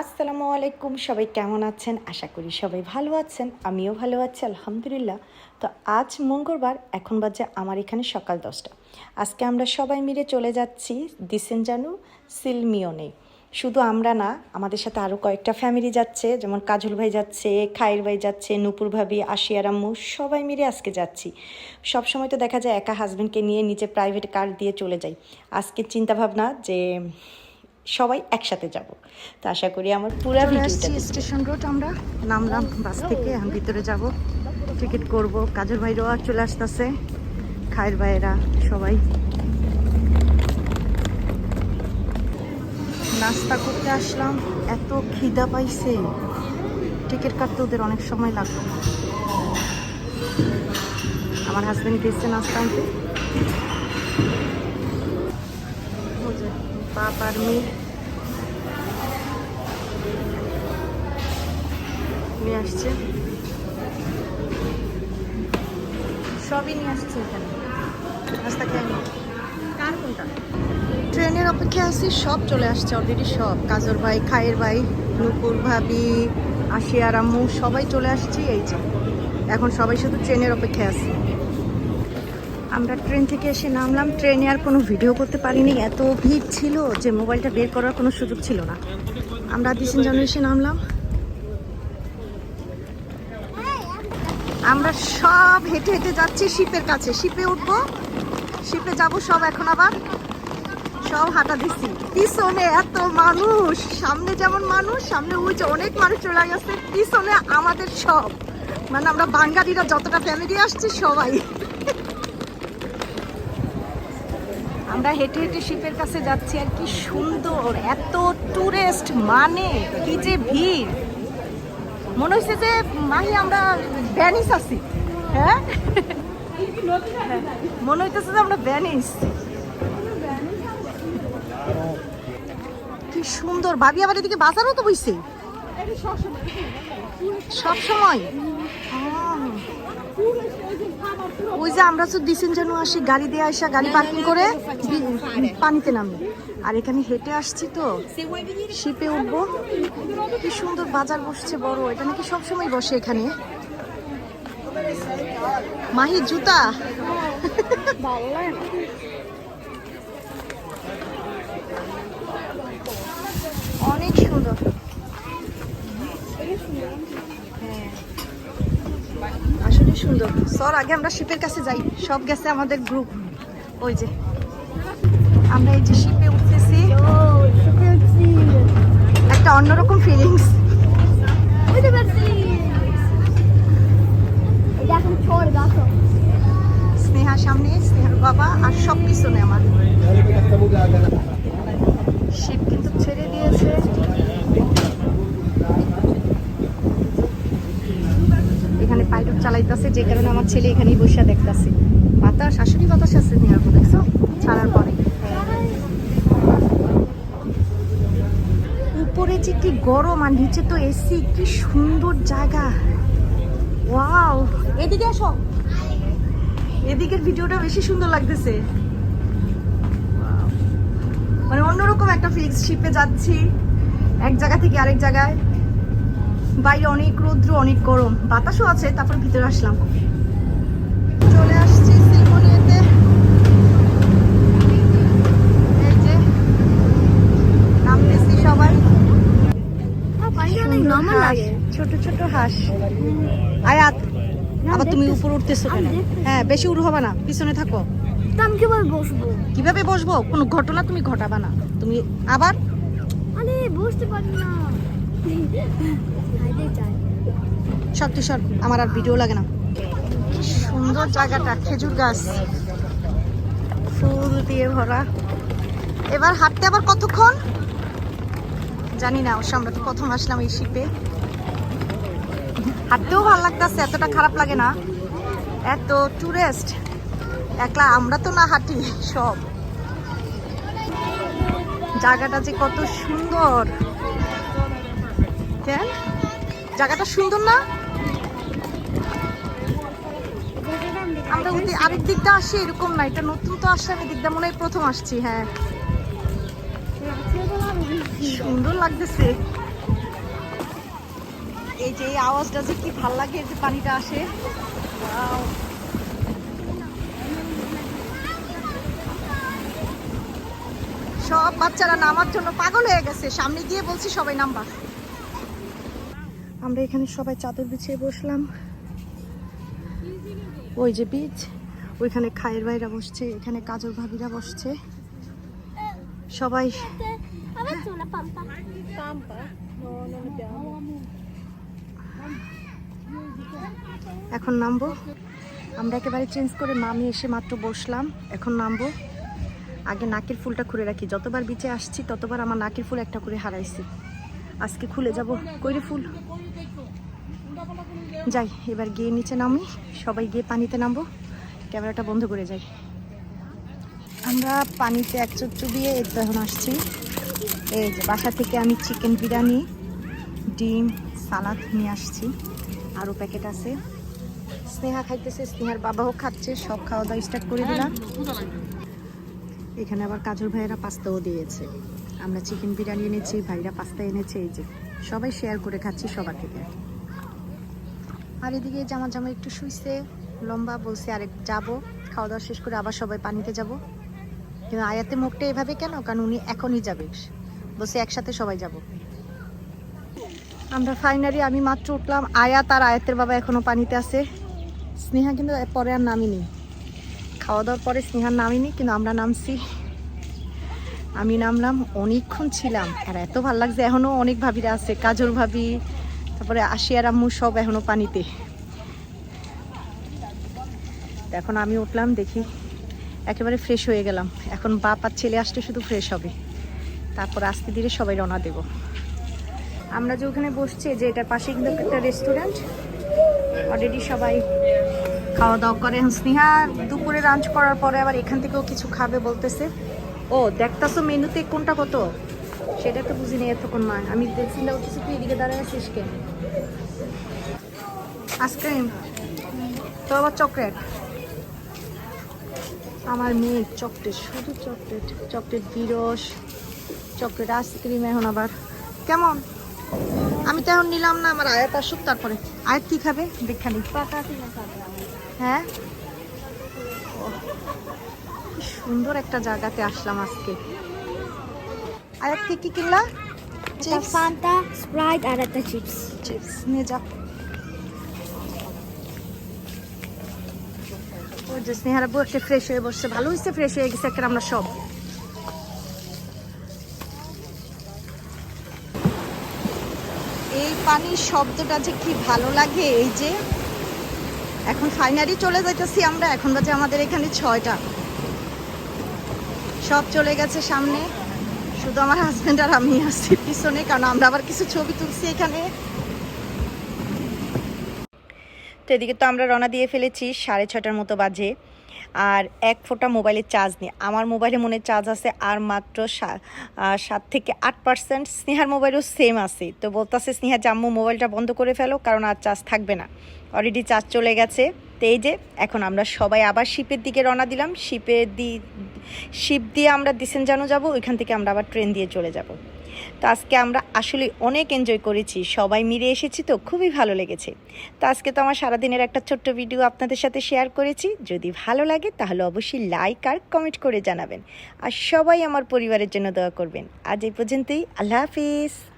আসসালামু আলাইকুম, সবাই কেমন আছেন? আশা করি সবাই ভালো আছেন, আমিও ভালো আছি, আলহামদুলিল্লাহ। তো আজ মঙ্গলবার, এখন বাজে আমার এখানে সকাল দশটা। আজকে আমরা সবাই মিলে চলে যাচ্ছি দিসেনজানু সিলমিয়নে। শুধু আমরা না, আমাদের সাথে আরও কয়েকটা ফ্যামিলি যাচ্ছে, যেমন কাজল ভাই যাচ্ছে, খায়ের ভাই যাচ্ছে, নুপুর ভাবি, আশিয়ার আম্মু, সবাই মিলে আজকে যাচ্ছি। সব সময় তো দেখা যায় একা হাজব্যান্ডকে নিয়ে নিজে প্রাইভেট কার দিয়ে চলে যাই। আজকে চিন্তাভাবনা যে সবাই একসাথে যাব। তো আশা করি আমার পুরো ভিডিওটা স্টেশন রোড আমরা। নামলাম বাস থেকে আমি ভিতরে যাব। টিকিট করব। কাজের ভাইরাও চলে আসতেছে। খায়ের ভাইয়েরা সবাই। নাস্তা করতে আসলাম। এত খিদা পাইছে। টিকিট কাটতে ওদের অনেক সময় লাগল আমার হাজবেন্ড গেছে নাস্তা আনতে। বাপ আর মেয়ে। নিয়ে আসছে। সবই নিয়ে আসছে এখানে। খেয়ে কোনটা? ট্রেনের অপেক্ষায় আছি, সব চলে আসছে অলরেডি সব। কাজর ভাই, খায়ের ভাই, নুপুর ভাবি আশিয়ার আম্মু সবাই চলে আসছি, এই যে। এখন সবাই শুধু ট্রেনের অপেক্ষায় আছে। আমরা ট্রেন থেকে এসে নামলাম। ট্রেনে আর কোনো ভিডিও করতে পারিনি। এত ভিড় ছিল যে মোবাইলটা বের করার কোনো সুযোগ ছিল না। আমরা দিসিন জানু এসে নামলাম। আমরা সব হেঁটে হেঁটে যাচ্ছি শিপের কাছে। শিপে উঠবো। শিপে যাব সব এখন আবার। সব হাঁটা দিচ্ছি। পিছনে এত মানুষ। সামনে যেমন মানুষ, সামনে ওই যে অনেক মানুষ চলে গেছে। পিছনে আমাদের সব। মানে আমরা বাঙালিরা যতটা ফ্যামিলি আসছি, সবাই। আমরা হেঁটে হেঁটে শিপের কাছে যাচ্ছি আর কি সুন্দর, এত টুরিস্ট মানে কি যে ভিড়। মনে হচ্ছে যে মাহি আমরা ভ্যানিস আছি হ্যাঁ? মনে হইতেছে যে আমরা ভ্যানিস কি সুন্দর, ভাবি আবার এদিকে বাজারও তো বইছে। সব সময় ওই যে আমরা তো দিছেন যেন আসি, গাড়ি দিয়ে আসা গাড়ি পার্কিং করে পানিতে নামি আর এখানে হেঁটে আসছি তো, শিপে উঠবো। কি সুন্দর বাজার বসছে বড়, এটা নাকি সবসময় বসে এখানে। মাহি জুতা সুন্দর হ্যাঁ আসলে সুন্দর। সর আগে আমরা শিপের কাছে যাই। সব গেছে আমাদের গ্রুপ ওই যে। আমরা এই যে শিপে উঠতেছি। একটা অন্যরকম ফিলিংস স্নেহা সামনে, স্নেহার বাবা, আর সব পিছনে আমার শিপ কিন্তু ছেড়ে দিয়েছে এখানে পাইলট যে কারণে আমার ছেলে এখানেই বসে দেখতাছে। বাতাস শাশুড়ি বাতাস আছে নেওয়ার পর দেখছ? ছাড়ার পরে। উপরে যে কি গরম আর নিচে তো এসি কি সুন্দর জায়গা। ওয়াও! এদিকে আসো। এদিকের ভিডিওটা বেশি সুন্দর লাগতেছে। মানে অন্যরকম একটা ফিক্স শিপে যাচ্ছি। এক জায়গা থেকে আরেক জায়গায়। বাইরে অনেক রৌদ্র অনেক গরম। বাতাসও আছে তারপর ভিতরে আসলাম। চলে আসছি সিলমনিয়াতে এই যে নামতেছি সবাই। ছোট ছোট হাঁস। আয়াত আবার তুমি উপর উঠতেছো কেন? হ্যাঁ বেশি উড় হবে না পিছনে থাকো। আমি কীভাবে বসবো? কীভাবে বসবো? কোনো ঘটনা তুমি ঘটাবা না। তুমি আবার আরে বসতে পারি না। সব তুই সর আমার আর ভিডিও লাগে না। সুন্দর জায়গাটা, খেজুর গাছ। ফুল দিয়ে ভরা। এবার হাঁটতে আবার কতক্ষণ? জানি না, অবশ্য আমরা তো প্রথম আসলাম এই শিপে হাঁটতেও ভালো লাগতেছে, এতটা খারাপ লাগে না। এত টুরিস্ট একলা আমরা তো না হাঁটি, সব। জায়গাটা যে কত সুন্দর। কেন জায়গাটা সুন্দর না? আমরা আরেক দিকটা আসি, এরকম না। এটা নতুন তো আসলাম দিকটা মনে হয় প্রথম আসছি হ্যাঁ। সুন্দর লাগতেছে। এই যে এই আওয়াজটা যে কি ভালো লাগে যে পানিটা আসে। সব বাচ্চারা নামার জন্য পাগল হয়ে গেছে। সামনে গিয়ে বলছি সবাই নামবা। আমরা এখানে সবাই চাদর বিছিয়ে বসলাম। ওই যে বীজ, ওইখানে খায়ের বাইরা বসছে, এখানে কাজল ভাবিরা বসছে। সবাই এখন নামবো। আমরা একেবারে চেঞ্জ করে মামি এসে মাত্র বসলাম। এখন নামবো। আগে নাকের ফুলটা খুলে রাখি। যতবার বিচে আসছি, ততবার আমার নাকের ফুল একটা করে হারাইছি। আজকে খুলে যাব। কইরে ফুল? যাই, এবার গিয়ে নিচে নামি, সবাই গিয়ে পানিতে নামবো, ক্যামেরাটা বন্ধ করে যাই। আমরা পানিতে এক চুবিয়ে এখন আসছি। এই যে, বাসা থেকে আমি চিকেন বিরিয়ানি, ডিম, সালাদ নিয়ে আসছি। আরও প্যাকেট আছে। স্নেহা খাইতেছে, স্নেহার বাবাও খাচ্ছে, সব খাওয়া দাওয়া স্টার্ট করে দিলাম। এখানে আবার কাজল ভাইয়েরা পাস্তাও দিয়েছে। আমরা চিকেন বিরিয়ানি এনেছি, ভাইরা পাস্তা এনেছে, এই যে, সবাই শেয়ার করে খাচ্ছি সবার থেকে। আর এদিকে জামা জামা একটু শুইছে, লম্বা বলছে আরেক যাব খাওয়া দাওয়া শেষ করে আবার সবাই পানিতে যাব। কিন্তু আয়াতে মুখটা এভাবে কেন? কারণ উনি এখনই যাবে। বলছে, একসাথে সবাই যাব। আমরা ফাইনালি আমি মাত্র উঠলাম। আয়াত আর আয়াতের বাবা এখনও পানিতে আছে। স্নেহা কিন্তু পরে আর নামিনি। খাওয়া দাওয়ার পরে স্নেহার নামিনি, কিন্তু আমরা নামছি। আমি নামলাম, অনেকক্ষণ ছিলাম। আর এত ভালো লাগছে এখনও অনেক ভাবিরা আছে। কাজল ভাবি তারপরে আশিয়ার আম্মু সব এখনও পানিতে। এখন আমি উঠলাম, দেখি একেবারে ফ্রেশ হয়ে গেলাম। এখন বাপ আর ছেলে আসতে শুধু ফ্রেশ হবে। তারপর আস্তে ধীরে সবাই রওনা দেব। আমরা যে ওখানে বসছি, যে এটার পাশে কিন্তু একটা রেস্টুরেন্ট অলরেডি সবাই খাওয়া দাওয়া করে স্নেহা দুপুরে লাঞ্চ করার পরে আবার এখান থেকেও কিছু খাবে বলতেছে। ও, দেখতাছো মেনুতে কোনটা কত? সেটা তো বুঝি নেই এতক্ষণ নয়। আমি দেখছিলাম কিছু তুই এদিকে দাঁড়ায় আছিস কে? আইসক্রিম? তো আবার চকলেট? আমার মেয়ে চকলেট শুধু চকলেট। চকলেট বিরস চকলেট আইসক্রিম এখন আবার। কেমন? আমি তো এখন নিলাম না আমার আয়াত আসুক তারপরে। আয়াত কি খাবে? পাকা থেকে হ্যাঁ? সুন্দর একটা জায়গাতে আসলাম আজকে। আয়াত কি কি কিনলা? চিপস ফান্টা স্প্রাইট আর একটা চিপস চিপস নিয়ে যা ওই যে স্নেহারা একটা ফ্রেশ হয়ে বসছে। ভালো হয়েছে ফ্রেশ হয়ে গেছে একটা আমরা সব। এই পানির শব্দটা যে কি ভালো লাগে এই যে। এখন ফাইনালি চলে যাইতেছি আমরা এখন বাজে আমাদের এখানে ছয়টা। সব চলে গেছে সামনে। শুধু আমার হাজবেন্ড আর আমি আসছি পিছনে, কারণ আমরা আবার কিছু ছবি তুলছি এখানে। তো এদিকে তো আমরা রওনা দিয়ে ফেলেছি সাড়ে ছটার মতো বাজে, আর এক ফোঁটা মোবাইলের চার্জ নেই। আমার মোবাইলে মনে চার্জ আছে আর মাত্র সাত থেকে আট পার্সেন্ট স্নেহার মোবাইলও সেম আছে। তো বলতেছে, স্নেহা, জাম্মু মোবাইলটা বন্ধ করে ফেলো, কারণ আর চার্জ থাকবে না। অলরেডি চার্জ চলে গেছে। তো এই যে, এখন আমরা সবাই আবার শিপের দিকে রওনা দিলাম। শিপের দি, শিপ দিয়ে আমরা দিসেন দিসেনজানো যাব, ওইখান থেকে আমরা আবার ট্রেন দিয়ে চলে যাব। তো আজকে আমরা আসলে অনেক এনজয় করেছি, সবাই মিলে এসেছি তো খুবই ভালো লেগেছে। তো আজকে তো আমার সারাদিনের একটা ছোট্ট ভিডিও আপনাদের সাথে শেয়ার করেছি, যদি ভালো লাগে তাহলে অবশ্যই লাইক আর কমেন্ট করে জানাবেন। আর সবাই আমার পরিবারের জন্য দোয়া করবেন। আজ এই পর্যন্তই, আল্লাহ হাফিজ।